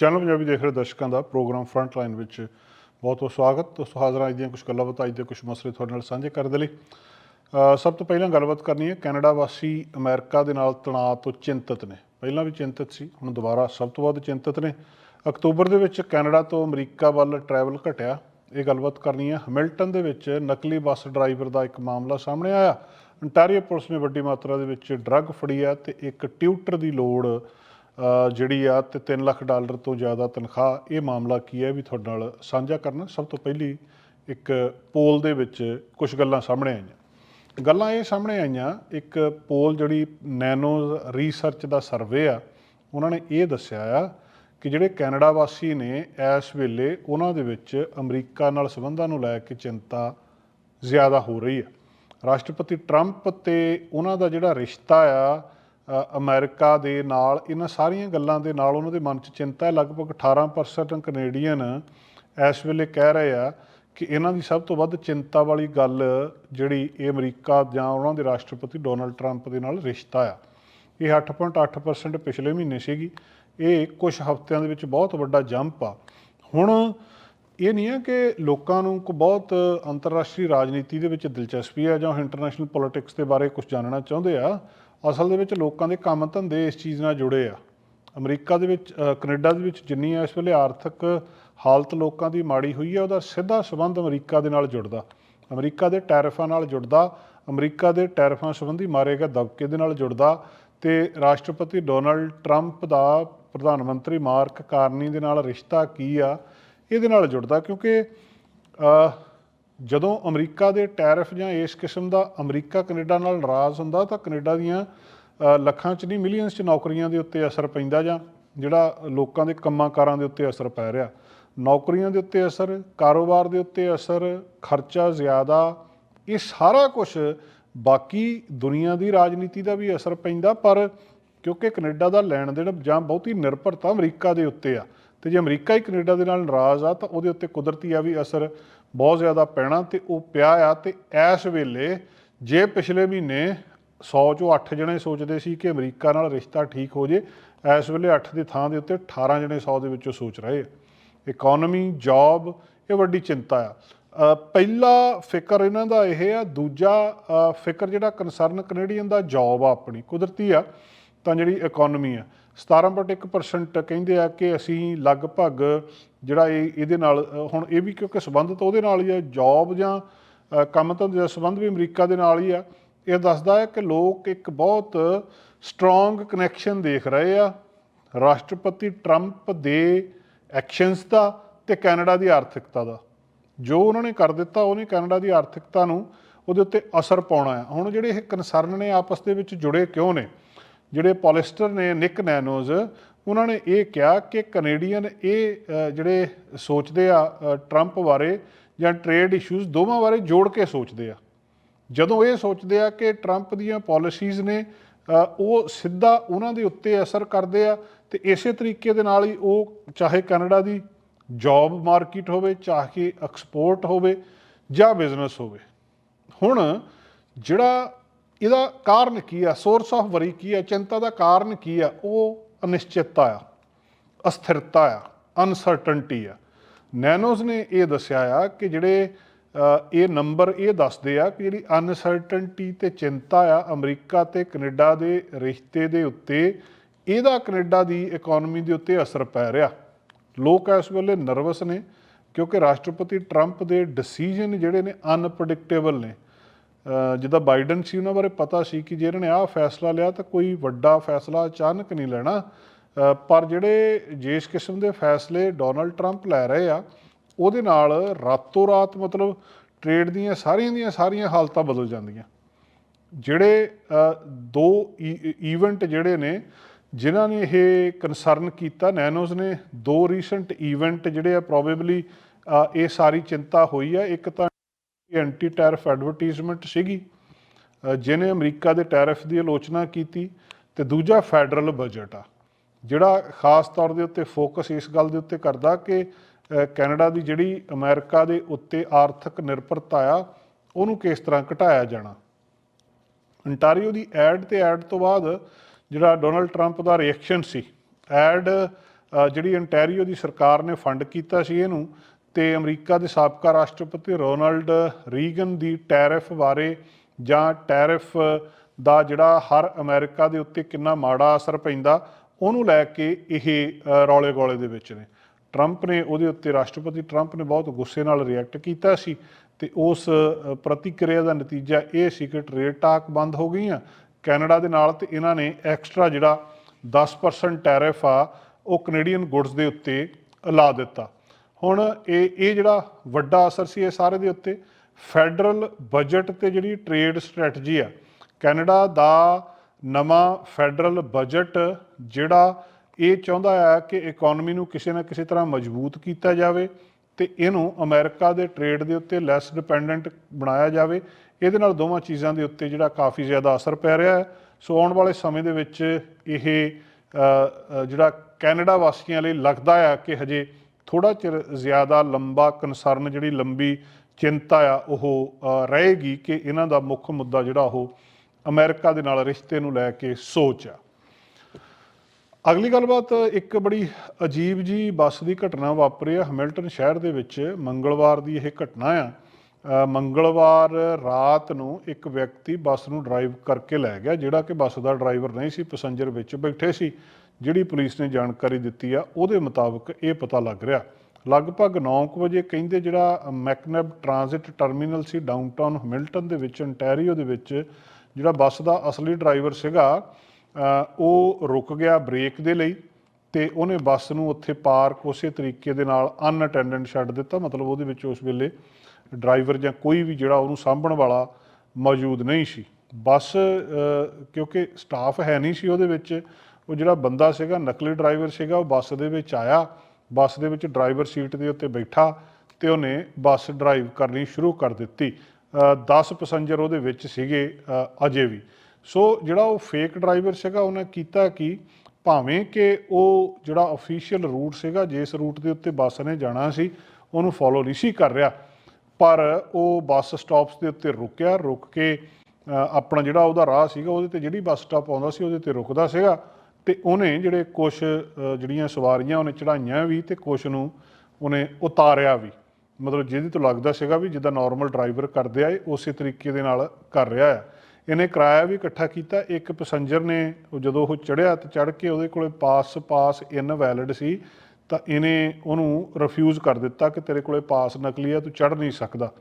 Channel Punjabi ਦੇਖ ਰਹੇ ਦਰਸ਼ਕਾਂ ਦਾ ਪ੍ਰੋਗਰਾਮ ਫਰੰਟ ਲਾਈਨ ਵਿੱਚ ਬਹੁਤ ਬਹੁਤ ਸਵਾਗਤ। ਦੋਸਤੋ, ਹਾਜ਼ਰਾਂ ਅੱਜ ਦੀਆਂ ਕੁਝ ਗੱਲਾਂ ਬਾਤਾਂ ਦੇ ਕੁਝ ਮਸਲੇ ਤੁਹਾਡੇ ਨਾਲ ਸਾਂਝੇ ਕਰਨ ਦੇ ਲਈ। ਸਭ ਤੋਂ ਪਹਿਲਾਂ ਗੱਲਬਾਤ ਕਰਨੀ ਹੈ, ਕੈਨੇਡਾ ਵਾਸੀ ਅਮਰੀਕਾ ਦੇ ਨਾਲ ਤਣਾਅ ਤੋਂ ਚਿੰਤਤ ਨੇ। ਪਹਿਲਾਂ ਵੀ ਚਿੰਤਤ ਸੀ, ਹੁਣ ਦੁਬਾਰਾ ਸਭ ਤੋਂ ਵੱਧ ਚਿੰਤਤ ਨੇ। ਅਕਤੂਬਰ ਦੇ ਵਿੱਚ ਕੈਨੇਡਾ ਤੋਂ ਅਮਰੀਕਾ ਵੱਲ ਟਰੈਵਲ ਘਟਿਆ। ਇਹ ਗੱਲਬਾਤ ਕਰਨੀ ਹੈ ਹੈਮਿਲਟਨ ਦੇ ਵਿੱਚ ਨਕਲੀ ਬੱਸ ਡਰਾਈਵਰ ਦਾ ਇੱਕ ਮਾਮਲਾ ਸਾਹਮਣੇ ਆਇਆ। ਅੰਟਾਰੀਓ ਪੁਲਿਸ ਨੇ ਵੱਡੀ ਮਾਤਰਾ ਦੇ ਵਿੱਚ ਡਰੱਗ ਫੜੀ ਆ ਤੇ ਇੱਕ ਟਿਊਟਰ ਦੀ ਲੋੜ ਜਿਹੜੀ ਆ ਤੇ 3 ਲੱਖ ਡਾਲਰ ਤੋਂ ਜ਼ਿਆਦਾ ਤਨਖਾਹ, ਇਹ ਮਾਮਲਾ ਕੀ ਹੈ ਵੀ ਤੁਹਾਡੇ ਨਾਲ ਸਾਂਝਾ ਕਰਨਾ? ਸਭ ਤੋਂ ਪਹਿਲੀ ਇੱਕ ਪੋਲ ਦੇ ਵਿੱਚ ਕੁਝ ਗੱਲਾਂ ਸਾਹਮਣੇ ਆਈਆਂ। ਗੱਲਾਂ ਇਹ ਸਾਹਮਣੇ ਆਈਆਂ, ਇੱਕ ਪੋਲ ਜਿਹੜੀ ਨੈਨੋ ਰਿਸਰਚ ਦਾ ਸਰਵੇ ਆ, ਉਹਨਾਂ ਨੇ ਇਹ ਦੱਸਿਆ ਆ ਕਿ ਜਿਹੜੇ ਕੈਨੇਡਾ ਵਾਸੀ ਨੇ ਇਸ ਵੇਲੇ, ਉਹਨਾਂ ਦੇ ਵਿੱਚ ਅਮਰੀਕਾ ਨਾਲ ਸੰਬੰਧਾਂ ਨੂੰ ਲੈ ਕੇ ਚਿੰਤਾ ਜ਼ਿਆਦਾ ਹੋ ਰਹੀ ਹੈ ਰਾਸ਼ਟਰਪਤੀ ਟਰੰਪ ਤੇ ਉਹਨਾਂ ਦਾ ਜਿਹੜਾ ਰਿਸ਼ਤਾ ਆ ਅਮਰੀਕਾ ਦੇ ਨਾਲ, ਇਹਨਾਂ ਸਾਰੀਆਂ ਗੱਲਾਂ ਦੇ ਨਾਲ ਉਹਨਾਂ ਦੇ ਮਨ 'ਚ ਚਿੰਤਾ ਹੈ। ਲਗਭਗ 18% ਕੈਨੇਡੀਅਨ ਇਸ ਵੇਲੇ ਕਹਿ ਰਹੇ ਆ ਕਿ ਇਹਨਾਂ ਦੀ ਸਭ ਤੋਂ ਵੱਧ ਚਿੰਤਾ ਵਾਲੀ ਗੱਲ ਜਿਹੜੀ ਇਹ ਅਮਰੀਕਾ ਜਾਂ ਉਹਨਾਂ ਦੇ ਰਾਸ਼ਟਰਪਤੀ ਡੋਨਲਡ ਟਰੰਪ ਦੇ ਨਾਲ ਰਿਸ਼ਤਾ ਆ। ਇਹ 8.8% ਪਿਛਲੇ ਮਹੀਨੇ ਸੀਗੀ। ਇਹ ਕੁਝ ਹਫ਼ਤਿਆਂ ਦੇ ਵਿੱਚ ਬਹੁਤ ਵੱਡਾ ਜੰਪ ਆ। ਹੁਣ ਇਹ ਨਹੀਂ ਹੈ ਕਿ ਲੋਕਾਂ ਨੂੰ ਕੋ ਬਹੁਤ ਅੰਤਰਰਾਸ਼ਟਰੀ ਰਾਜਨੀਤੀ ਦੇ ਵਿੱਚ ਦਿਲਚਸਪੀ ਹੈ ਜਾਂ ਇੰਟਰਨੈਸ਼ਨਲ ਪੋਲਿਟਿਕਸ ਦੇ ਬਾਰੇ ਕੁਝ ਜਾਣਨਾ ਚਾਹੁੰਦੇ ਆ। ਅਸਲ ਦੇ ਵਿੱਚ ਲੋਕਾਂ ਦੇ ਕੰਮ ਧੰਦੇ ਇਸ ਚੀਜ਼ ਨਾਲ ਜੁੜੇ ਆ। ਅਮਰੀਕਾ ਦੇ ਵਿੱਚ ਅ, ਕੈਨੇਡਾ ਦੇ ਵਿੱਚ ਜਿੰਨੀ ਇਸ ਵੇਲੇ ਆਰਥਿਕ ਹਾਲਤ ਲੋਕਾਂ ਦੀ ਮਾੜੀ ਹੋਈ ਹੈ ਉਹਦਾ ਸਿੱਧਾ ਸੰਬੰਧ ਅਮਰੀਕਾ ਦੇ ਨਾਲ ਜੁੜਦਾ। ਅਮਰੀਕਾ ਦੇ ਟੈਰਿਫਾਂ ਨਾਲ ਜੁੜਦਾ ਅਮਰੀਕਾ ਦੇ ਟੈਰਿਫਾਂ ਸੰਬੰਧੀ ਮਾਰੇ ਗਏ ਦਬਕੇ ਦੇ ਨਾਲ ਜੁੜਦਾ ਤੇ ਰਾਸ਼ਟਰਪਤੀ ਡੋਨਲਡ ਟਰੰਪ ਦਾ ਪ੍ਰਧਾਨ ਮੰਤਰੀ ਮਾਰਕ ਕਾਰਨੀ ਦੇ ਨਾਲ ਰਿਸ਼ਤਾ ਕੀ ਆ ਇਹਦੇ ਨਾਲ ਜੁੜਦਾ ਕਿਉਂਕਿ ਜਦੋਂ ਅਮਰੀਕਾ ਦੇ ਟੈਰਿਫ ਜਾਂ ਇਸ ਕਿਸਮ ਦਾ ਅਮਰੀਕਾ ਕੈਨੇਡਾ ਨਾਲ ਨਾਰਾਜ਼ ਹੁੰਦਾ ਤਾਂ ਕੈਨੇਡਾ ਦੀਆਂ ਲੱਖਾਂ ਚ ਨਹੀਂ, ਮਿਲੀਅਨਸ ਚ ਨੌਕਰੀਆਂ ਦੇ ਉੱਤੇ ਅਸਰ ਪੈਂਦਾ ਜਾਂ ਜਿਹੜਾ ਲੋਕਾਂ ਦੇ ਕੰਮਾਂ ਕਾਰਾਂ ਦੇ ਉੱਤੇ ਅਸਰ ਪੈ ਰਿਹਾ। ਨੌਕਰੀਆਂ ਦੇ ਉੱਤੇ ਅਸਰ, ਕਾਰੋਬਾਰ ਦੇ ਉੱਤੇ ਅਸਰ, ਖਰਚਾ ਜ਼ਿਆਦਾ, ਇਹ ਸਾਰਾ ਕੁਝ ਬਾਕੀ ਦੁਨੀਆ ਦੀ ਰਾਜਨੀਤੀ ਦਾ ਵੀ ਅਸਰ ਪੈਂਦਾ, ਪਰ ਕਿਉਂਕਿ ਕੈਨੇਡਾ ਦਾ ਲੈਣ ਦੇਣ ਜਾਂ ਬਹੁਤੀ ਨਿਰਭਰਤਾ ਅਮਰੀਕਾ ਦੇ ਉੱਤੇ ਆ, ਤੇ ਜੇ ਅਮਰੀਕਾ ਹੀ ਕੈਨੇਡਾ ਦੇ ਨਾਲ ਨਾਰਾਜ਼ ਆ ਤਾਂ ਉਹਦੇ ਉੱਤੇ ਕੁਦਰਤੀ ਆ ਵੀ ਅਸਰ ਬਹੁਤ ਜ਼ਿਆਦਾ ਪੈਣਾ ਤੇ ਉਹ ਪਿਆ ਆ ਤੇ ਇਸ ਵੇਲੇ ਜੇ ਪਿਛਲੇ ਮਹੀਨੇ 100 ਚੋਂ 8 ਜਣੇ ਸੋਚਦੇ ਸੀ ਕਿ ਅਮਰੀਕਾ ਨਾਲ ਰਿਸ਼ਤਾ ਠੀਕ ਹੋ ਜੇ, ਇਸ ਵੇਲੇ 8 ਦੀ ਥਾਂ ਦੇ ਉੱਤੇ 18 ਜਣੇ 100 ਦੇ ਵਿੱਚੋਂ ਸੋਚ ਰਹੇ ਆ। ਇਕਨੋਮੀ ਜੌਬ ਇਹ ਵੱਡੀ ਚਿੰਤਾ ਆ। ਪਹਿਲਾ ਫਿਕਰ ਇਹਨਾਂ ਦਾ ਇਹ ਆ, ਦੂਜਾ ਫਿਕਰ ਜਿਹੜਾ ਕਨਸਰਨ ਕੈਨੇਡੀਅਨ ਦਾ ਜੌਬ ਆ ਆਪਣੀ, ਕੁਦਰਤੀ ਆ, ਤਾਂ ਜਿਹੜੀ ਇਕਨੋਮੀ ਆ। 17.1% ਕਹਿੰਦੇ ਆ ਕਿ ਅਸੀਂ ਲਗਭਗ ਜਿਹੜਾ ਇਹ, ਇਹਦੇ ਨਾਲ ਹੁਣ ਇਹ ਵੀ ਕਿਉਂਕਿ ਸੰਬੰਧ ਤਾਂ ਉਹਦੇ ਨਾਲ ਹੀ ਆ ਜੌਬ ਜਾਂ ਕੰਮ ਧੰਦੇ ਦਾ ਸੰਬੰਧ ਵੀ ਅਮਰੀਕਾ ਦੇ ਨਾਲ ਹੀ ਆ। ਇਹ ਦੱਸਦਾ ਹੈ ਕਿ ਲੋਕ ਇੱਕ ਬਹੁਤ ਸਟਰੋਂਗ ਕਨੈਕਸ਼ਨ ਦੇਖ ਰਹੇ ਆ। ਰਾਸ਼ਟਰਪਤੀ ਟਰੰਪ ਦੇ ਐਕਸ਼ਨਸ ਦਾ ਤੇ ਕੈਨੇਡਾ ਦੀ ਆਰਥਿਕਤਾ ਦਾ। ਜੋ ਉਹਨਾਂ ਨੇ ਕਰ ਦਿੱਤਾ, ਉਹਨੇ ਕੈਨੇਡਾ ਦੀ ਆਰਥਿਕਤਾ ਨੂੰ ਉਹਦੇ ਉੱਤੇ ਅਸਰ ਪਾਉਣਾ ਹੈ। ਹੁਣ ਜਿਹੜੇ ਇਹ ਕਨਸਰਨ ਨੇ, ਆਪਸ ਦੇ ਵਿੱਚ ਜੁੜੇ ਕਿਉਂ ਨੇ? ਜਿਹੜੇ ਪੋਲਿਸਟਰ ਨੇ ਨਿਕ ਨੈਨੋਜ਼, ਉਹਨਾਂ ਨੇ ਇਹ ਕਿਹਾ ਕਿ ਕੈਨੇਡੀਅਨ ਇਹ ਜਿਹੜੇ ਸੋਚਦੇ ਆ ਟਰੰਪ ਬਾਰੇ ਜਾਂ ਟ੍ਰੇਡ ਇਸ਼ੂਜ਼ ਦੋਵਾਂ ਬਾਰੇ ਜੋੜ ਕੇ ਸੋਚਦੇ ਆ। ਜਦੋਂ ਇਹ ਸੋਚਦੇ ਆ ਕਿ ਟਰੰਪ ਦੀਆਂ ਪਾਲਿਸੀਜ਼ ਨੇ ਉਹ ਸਿੱਧਾ ਉਹਨਾਂ ਦੇ ਉੱਤੇ ਅਸਰ ਕਰਦੇ ਆ ਤੇ ਇਸੇ ਤਰੀਕੇ ਦੇ ਨਾਲ ਹੀ ਉਹ ਚਾਹੇ ਕੈਨੇਡਾ ਦੀ ਜੌਬ ਮਾਰਕੀਟ ਹੋਵੇ, ਚਾਹੇ ਐਕਸਪੋਰਟ ਹੋਵੇ ਜਾਂ ਬਿਜ਼ਨਸ ਹੋਵੇ। ਹੁਣ ਜਿਹੜਾ ਇਹਦਾ ਕਾਰਨ ਕੀ ਆ? ਸੋਰਸ ਆਫ ਵਰੀ ਕੀ ਆ? ਚਿੰਤਾ ਦਾ ਕਾਰਨ ਕੀ ਆ? ਉਹ ਅਨਿਸ਼ਚਿਤਤਾ ਆ, ਅਸਥਿਰਤਾ ਆ ਅਨਸਰਟਨਟੀ ਆ। ਨੈਨੋਜ਼ ਨੇ ਇਹ ਦੱਸਿਆ ਆ ਕਿ ਜਿਹੜੇ ਇਹ ਨੰਬਰ ਇਹ ਦੱਸਦੇ ਆ ਕਿ ਜਿਹੜੀ ਅਨਸਰਟਨਟੀ ਤੇ ਚਿੰਤਾ ਆ, ਅਮਰੀਕਾ ਤੇ ਕੈਨੇਡਾ ਦੇ ਰਿਸ਼ਤੇ ਦੇ ਉੱਤੇ, ਇਹਦਾ ਕੈਨੇਡਾ ਦੀ ਇਕਨੋਮੀ ਦੇ ਉੱਤੇ ਅਸਰ ਪੈ ਰਿਹਾ। ਲੋਕ ਇਸ ਵੇਲੇ ਨਰਵਸ ਨੇ, ਕਿਉਂਕਿ ਰਾਸ਼ਟਰਪਤੀ ਟਰੰਪ ਦੇ ਡਿਸੀਜਨ ਜਿਹੜੇ ਨੇ ਅਨਪ੍ਰੈਡਿਕਟੇਬਲ ਨੇ। ਜਿੱਦਾਂ ਬਾਈਡਨ ਸੀ ਉਹਨਾਂ ਬਾਰੇ ਪਤਾ ਸੀ ਕਿ ਜੇ ਇਹਨਾਂ ਨੇ ਆਹ ਫੈਸਲਾ ਲਿਆ ਤਾਂ ਕੋਈ ਵੱਡਾ ਫੈਸਲਾ ਅਚਾਨਕ ਨਹੀਂ ਲੈਣਾ। ਪਰ ਜਿਹੜੇ ਜਿਸ ਕਿਸਮ ਦੇ ਫੈਸਲੇ ਡੋਨਲਡ ਟਰੰਪ ਲੈ ਰਹੇ ਆ ਉਹਦੇ ਨਾਲ ਰਾਤੋਂ ਰਾਤ ਮਤਲਬ ਟ੍ਰੇਡ ਦੀਆਂ ਸਾਰੀਆਂ ਦੀਆਂ ਸਾਰੀਆਂ ਹਾਲਤਾਂ ਬਦਲ ਜਾਂਦੀਆਂ। ਜਿਹੜੇ ਅ, ਦੋ ਈਵੈਂਟ ਜਿਹੜੇ ਨੇ ਜਿਨ੍ਹਾਂ ਨੇ ਇਹ ਕਨਸਰਨ ਕੀਤਾ ਨੈਨੋਜ਼ ਨੇ ਦੋ ਰੀਸੈਂਟ ਈਵੈਂਟ ਜਿਹੜੇ ਆ ਪ੍ਰੋਬੇਬਲੀ ਇਹ ਸਾਰੀ ਚਿੰਤਾ ਹੋਈ ਆ। ਇੱਕ ਤਾਂ ਐਂਟੀ ਟੈਰਫ ਐਡਵਰਟਾਈਜ਼ਮੈਂਟ ਸੀਗੀ ਅ, ਜਿਹਨੇ ਅਮਰੀਕਾ ਦੇ ਟੈਰਿਫ ਦੀ ਆਲੋਚਨਾ ਕੀਤੀ ਤੇ ਦੂਜਾ ਫੈਡਰਲ ਬਜਟ ਆ ਜਿਹੜਾ ਖਾਸ ਤੌਰ ਦੇ ਉੱਤੇ ਫੋਕਸ ਇਸ ਗੱਲ ਦੇ ਉੱਤੇ ਕਰਦਾ ਕਿ ਕੈਨੇਡਾ ਦੀ ਜਿਹੜੀ ਅਮਰੀਕਾ ਦੇ ਉੱਤੇ ਆਰਥਿਕ ਨਿਰਭਰਤਾ ਆ ਉਹਨੂੰ ਕਿਸ ਤਰ੍ਹਾਂ ਘਟਾਇਆ ਜਾਣਾ। ਅੰਟਾਰੀਓ ਦੀ ਐਡ ਤੇ ਐਡ ਤੋਂ ਬਾਅਦ ਜਿਹੜਾ ਡੋਨਲਡ ਟਰੰਪ ਦਾ ਰਿਐਕਸ਼ਨ ਸੀ ਐਡ ਜਿਹੜੀ ਅੰਟੈਰੀਓ ਦੀ ਸਰਕਾਰ ਨੇ ਫੰਡ ਕੀਤਾ ਸੀ ਇਹਨੂੰ ਤੇ ਅਮਰੀਕਾ ਦੇ ਸਾਬਕਾ ਰਾਸ਼ਟਰਪਤੀ ਰੋਨਲਡ ਰੀਗਨ ਦੀ ਟੈਰਿਫ ਬਾਰੇ ਜਾਂ ਟੈਰਿਫ ਦਾ ਜਿਹੜਾ ਹਰ ਅਮਰੀਕਾ ਦੇ ਉੱਤੇ ਕਿੰਨਾ ਮਾੜਾ ਅਸਰ ਪੈਂਦਾ, ਉਹਨੂੰ ਲੈ ਕੇ ਇਹ ਰੌਲੇ ਗੋਲੇ ਦੇ ਵਿੱਚ ਨੇ। ਟਰੰਪ ਨੇ ਉਹਦੇ ਉੱਤੇ, ਰਾਸ਼ਟਰਪਤੀ ਟਰੰਪ ਨੇ ਬਹੁਤ ਗੁੱਸੇ ਨਾਲ ਰਿਐਕਟ ਕੀਤਾ ਸੀ ਤੇ ਉਸ ਪ੍ਰਤੀਕਿਰਿਆ ਦਾ ਨਤੀਜਾ ਇਹ ਸੀ ਕਿ ਟ੍ਰੇਡ ਟਾਕ ਬੰਦ ਹੋ ਗਈਆਂ। ਕੈਨੇਡਾ ਦੇ ਨਾਲ ਤੇ ਇਹਨਾਂ ਨੇ ਐਕਸਟਰਾ ਜਿਹੜਾ 10% ਟੈਰਿਫ ਆ, ਉਹ ਕੈਨੇਡੀਅਨ ਗੁੱਡਸ ਦੇ ਉੱਤੇ ਲਾ ਦਿੱਤਾ। ਹੁਣ ਇਹ ਇਹ ਜਿਹੜਾ ਵੱਡਾ ਅਸਰ ਸੀ ਇਹ ਸਾਰੇ ਦੇ ਉੱਤੇ, ਫੈਡਰਲ ਬਜਟ ਤੇ ਜਿਹੜੀ ਟ੍ਰੇਡ ਸਟ੍ਰੈਟਜੀ ਆ, ਕੈਨੇਡਾ ਦਾ ਨਵਾਂ ਫੈਡਰਲ ਬਜਟ ਜਿਹੜਾ ਇਹ ਚਾਹੁੰਦਾ ਆ ਕਿ ਇਕਨੋਮੀ ਨੂੰ ਕਿਸੇ ਨਾ ਕਿਸੇ ਤਰ੍ਹਾਂ ਮਜ਼ਬੂਤ ਕੀਤਾ ਜਾਵੇ ਤੇ ਇਹਨੂੰ ਅਮਰੀਕਾ ਦੇ ਟ੍ਰੇਡ ਦੇ ਉੱਤੇ ਲੈਸ ਡਿਪੈਂਡੈਂਟ ਬਣਾਇਆ ਜਾਵੇ। ਇਹਦੇ ਨਾਲ ਦੋਵਾਂ ਚੀਜ਼ਾਂ ਦੇ ਉੱਤੇ ਜਿਹੜਾ ਕਾਫੀ ਜ਼ਿਆਦਾ ਅਸਰ ਪੈ ਰਿਹਾ ਹੈ। ਸੋ ਆਉਣ ਵਾਲੇ ਸਮੇਂ ਦੇ ਵਿੱਚ ਇਹ ਜਿਹੜਾ ਕੈਨੇਡਾ ਵਾਸੀਆਂ ਲਈ ਲੱਗਦਾ ਆ ਕਿ ਹਜੇ ਥੋੜਾ ਚਿਰ ਜ਼ਿਆਦਾ ਲੰਬਾ ਕਨਸਰਨ ਜਿਹੜੀ ਲੰਬੀ ਚਿੰਤਾ ਆ, ਉਹ ਰਹੇਗੀ ਕਿ ਇਹਨਾਂ ਦਾ ਮੁੱਖ ਮੁੱਦਾ ਜਿਹੜਾ ਉਹ ਅਮਰੀਕਾ ਦੇ ਨਾਲ ਰਿਸ਼ਤੇ ਨੂੰ ਲੈ ਕੇ ਸੋਚ ਆ। ਅਗਲੀ ਗੱਲਬਾਤ, ਇੱਕ ਬੜੀ ਅਜੀਬ ਜੀ ਬੱਸ ਦੀ ਘਟਨਾ ਵਾਪਰੀ ਆ। ਹੈਮਿਲਟਨ ਸ਼ਹਿਰ ਦੇ ਵਿੱਚ ਮੰਗਲਵਾਰ ਦੀ ਇਹ ਘਟਨਾ ਆ। ਮੰਗਲਵਾਰ ਰਾਤ ਨੂੰ ਇੱਕ ਵਿਅਕਤੀ ਬੱਸ ਨੂੰ ਡਰਾਈਵ ਕਰਕੇ ਲੈ ਗਿਆ, ਜਿਹੜਾ ਕਿ ਬੱਸ ਦਾ ਡਰਾਈਵਰ ਨਹੀਂ ਸੀ, ਪੈਸੇਂਜਰ ਵਿੱਚ ਬੈਠੇ ਸੀ। ਜਿਹੜੀ ਪੁਲਿਸ ਨੇ ਜਾਣਕਾਰੀ ਦਿੱਤੀ ਆ, ਉਹਦੇ ਮੁਤਾਬਕ ਇਹ ਪਤਾ ਲੱਗ ਰਿਹਾ। ਲਗਭਗ 9 ਵਜੇ ਕਹਿੰਦੇ ਜਿਹੜਾ ਮੈਕਨਬ ਟ੍ਰਾਂਜ਼ਿਟ ਟਰਮੀਨਲ ਸੀ ਡਾਊਨਟਾਊਨ ਹਮਿਲਟਨ ਦੇ ਵਿੱਚ, ਅੰਟੈਰੀਓ ਦੇ ਵਿੱਚ, ਜਿਹੜਾ ਬੱਸ ਦਾ ਅਸਲੀ ਡਰਾਈਵਰ ਸੀਗਾ ਉਹ ਰੁਕ ਗਿਆ ਬ੍ਰੇਕ ਦੇ ਲਈ ਤੇ ਉਹਨੇ ਬੱਸ ਨੂੰ ਉੱਥੇ ਪਾਰਕ ਉਸੇ ਤਰੀਕੇ ਦੇ ਨਾਲ ਅਨਅਟੈਂਡੈਂਟ ਛੱਡ ਦਿੱਤਾ। ਮਤਲਬ ਉਹਦੇ ਵਿੱਚ ਉਸ ਵੇਲੇ ਡਰਾਈਵਰ ਜਾਂ ਕੋਈ ਵੀ ਜਿਹੜਾ ਉਹਨੂੰ ਸਾਂਭਣ ਵਾਲਾ ਮੌਜੂਦ ਨਹੀਂ ਸੀ। ਬੱਸ ਕਿਉਂਕਿ ਸਟਾਫ ਹੈ ਨਹੀਂ ਸੀ ਉਹਦੇ ਵਿੱਚ ਉਹ ਜਿਹੜਾ ਬੰਦਾ ਸੀਗਾ, ਨਕਲੀ ਡਰਾਈਵਰ ਸੀਗਾ, ਉਹ ਬੱਸ ਦੇ ਵਿੱਚ ਆਇਆ, ਬੱਸ ਦੇ ਵਿੱਚ ਡਰਾਈਵਰ ਸੀਟ ਦੇ ਉੱਤੇ ਬੈਠਾ ਤੇ ਉਹਨੇ ਬੱਸ ਡਰਾਈਵ ਕਰਨੀ ਸ਼ੁਰੂ ਕਰ ਦਿੱਤੀ। 10 ਪੈਸੇਂਜਰ ਉਹਦੇ ਵਿੱਚ ਸੀਗੇ ਅਜੇ ਵੀ। ਸੋ ਜਿਹੜਾ ਉਹ ਫੇਕ ਡਰਾਈਵਰ ਸੀਗਾ, ਉਹਨੇ ਕੀਤਾ ਕਿ? ਭਾਵੇਂ ਕਿ ਉਹ ਜਿਹੜਾ ਅਫੀਸ਼ੀਅਲ ਰੂਟ ਸੀਗਾ, ਜਿਸ ਰੂਟ ਦੇ ਉੱਤੇ ਬੱਸ ਨੇ ਜਾਣਾ ਸੀ, ਉਹਨੂੰ ਫੋਲੋ ਨਹੀਂ ਸੀ ਕਰ ਰਿਹਾ। ਪਰ ਉਹ ਬੱਸ ਸਟਾਪਸ ਦੇ ਉੱਤੇ ਰੁਕਿਆ, ਰੁਕ ਕੇ ਆਪਣਾ ਜਿਹੜਾ ਉਹਦਾ ਰਾਹ ਸੀਗਾ, ਉਹਦੇ ਤੇ ਜਿਹੜੀ ਬੱਸ ਸਟਾਪ ਆਉਂਦਾ ਸੀ, ਉਹਦੇ ਤੇ ਰੁਕਦਾ ਸੀਗਾ। ਤੇ ਉਹਨੇ ਜਿਹੜੇ ਕੁਛ ਜਿਹੜੀਆਂ ਸਵਾਰੀਆਂ ਉਹਨੇ ਚੜਾਈਆਂ ਵੀ ਤੇ ਕੁਛ ਨੂੰ ਉਹਨੇ ਉਤਾਰਿਆ ਵੀ। ਮਤਲਬ ਜਿਹਦੇ ਤੋਂ ਲੱਗਦਾ ਸੀਗਾ ਵੀ ਜਿੱਦਾਂ ਨਾਰਮਲ ਡਰਾਈਵਰ ਕਰਦੇ ਆ, ਇਹ ਉਸੇ ਤਰੀਕੇ ਦੇ ਨਾਲ ਕਰ ਰਿਹਾ ਆ। ਇਹਨੇ ਕਿਰਾਇਆ ਵੀ ਇਕੱਠਾ ਕੀਤਾ, ਇੱਕ ਪੈਸੇਂਜਰ ਨੇ ਜਦੋਂ ਉਹ ਚੜਿਆ ਤੇ ਚੜ ਕੇ ਉਹਦੇ ਕੋਲੇ ਪਾਸ ਪਾਸ ਇਨ ਵੈਲਿਡ ਸੀ, ਤਾਂ ਇਹਨੇ ਉਹਨੂੰ ਰਿਫਿਊਜ਼ ਕਰ ਦਿੱਤਾ ਕਿ ਤੇਰੇ ਕੋਲੇ ਪਾਸ ਨਕਲੀ ਆ, ਤੂੰ ਚੜ ਨਹੀਂ ਸਕਦਾ।